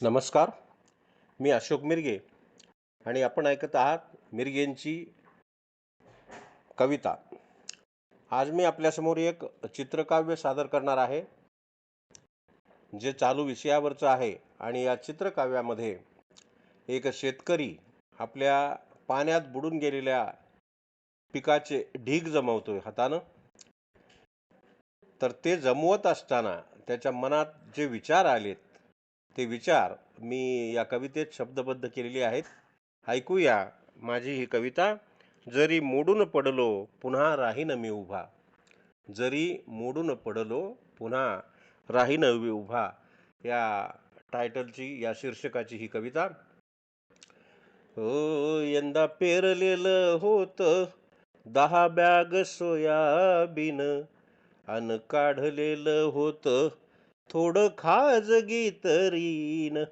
नमस्कार. मी अशोक मिरगे आणि आपण ऐकत आहात मिरगेंची कविता. आज मी आपल्यासमोर एक चित्रकाव्य सादर करणार आहे जे चालू विषयावरचं आहे आणि या चित्रकाव्यामध्ये एक शेतकरी आपल्या पाण्यात बुडून गेलेल्या पिकाचे ढीग जमवतोय हातानं. तर ते जमवत असताना त्याच्या मनात जे विचार आलेत ते विचार मी या कवितेत शब्दबद्ध केलेले आहेत. ऐकूया माझी ही कविता जरी मोडून पडलो पुन्हा राहीन मी उभा. जरी मोडून पडलो पुन्हा राहीन मी उभा. या टायटलची या शीर्षकाची ही कविता हो यंदा पेरलेलं होतं दहा बॅग सोयाबीन अन काढलेलं होतं थोडं खाजगी तरीन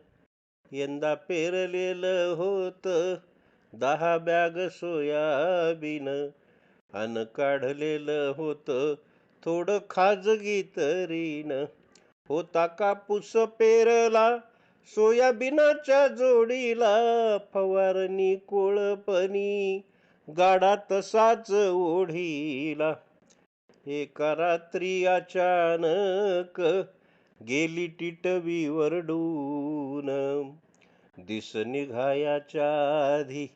यंदा पेरलेलं होतं दहा बॅग सोयाबीन. अन काढलेलं होतं थोडं खाजगी तरीन होता कापूस पेरला सोयाबीनाच्या जोडीला फवारणी कोळपणी गाडा तसाच ओढीला. एका रात्री अचानक गेली टिटवी वरडून दिस निघायाच्या आधी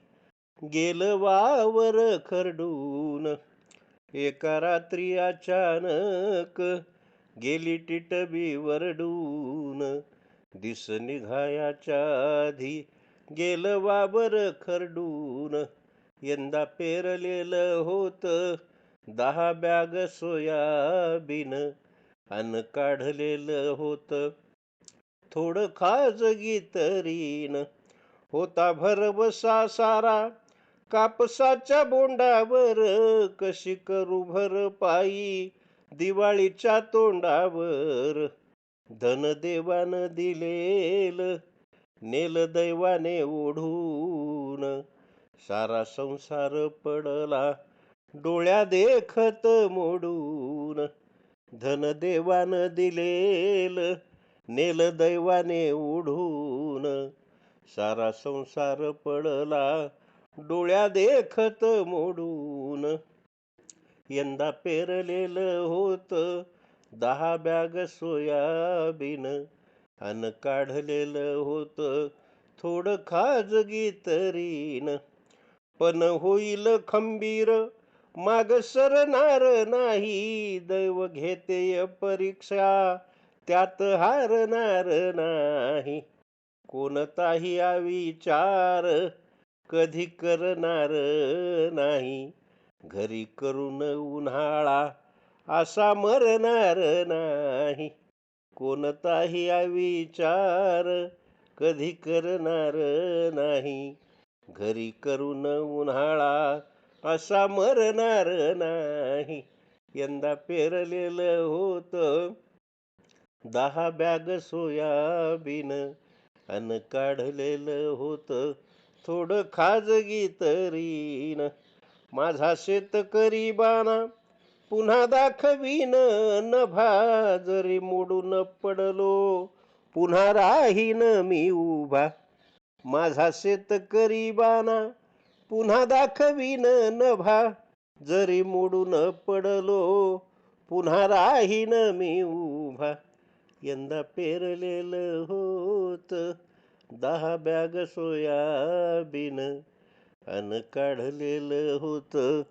गेल वावर खरडून. एका रात्री अचानक गेली टिटवी वरडून दिस निघायाच्या आधी गेल वावर खरडून. यंदा पेरलेलं होतं दहा बॅग सोयाबीन. अन काढलेलं होतं. थोडं खाजगी तरीन होता भरवसा सारा. कापसाच्या बोंडावर कशी करू भरपाई दिवाळीच्या तोंडावर. धनदेवान दिलेल. नेल दैवाने ओढून. सारा संसार पडला. डोळ्या देखत मोडून. धनदेवान दिलेल नेल दैवाने उडून सारा संसार पडला डोळ्या देखत मोडून. यंदा पेरलेलं होतं दहा बॅग सोयाबीन अन काढलेलं होतं थोडं खाजगी तरीन. पण होईल खंबीर माग सरणार नाही दैव घेते परीक्षा त्यात हारणार नाही. कोणताही विचार कधी करणार नाही. घरी करून उन्हाळा असा मरणार नाही. कोणताही विचार कधी करणार नाही. घरी करून उन्हाळा असा मरणार नाही. यंदा पेरलेलं होतं. दहा बॅग सोयाबीन अन काढलेलं होतं. थोडं खाजगी तरीन माझा शेतकरी बाना पुन्हा दाखवीन. नभा जरी मोडून पडलो. पुन्हा राहीन मी उभा. माझा शेतकरी बाना पुन्हा दाखवीन नभा जरी मोडून पडलो पुन्हा राहीन मी उभा. यंदा पेरलेलं होत दहा बॅग सोयाबीन अन काढलेलं होतं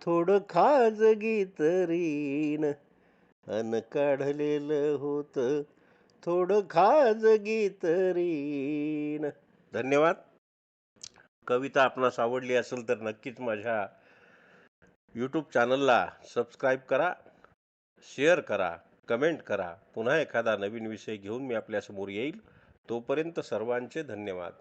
थोडं खाजगी तरीन. अन काढलेलं होतं थोडं खाजगी तरीन. धन्यवाद. कविता आपणास आवडली असेल तर नक्कीच माझ्या यूट्यूब चॅनलला सबस्क्राईब करा शेअर करा कमेंट करा. पुन्हा एखादा नवीन विषय घेऊन मी आपल्यासमोर येईल. तोपर्यंत सर्वांचे धन्यवाद.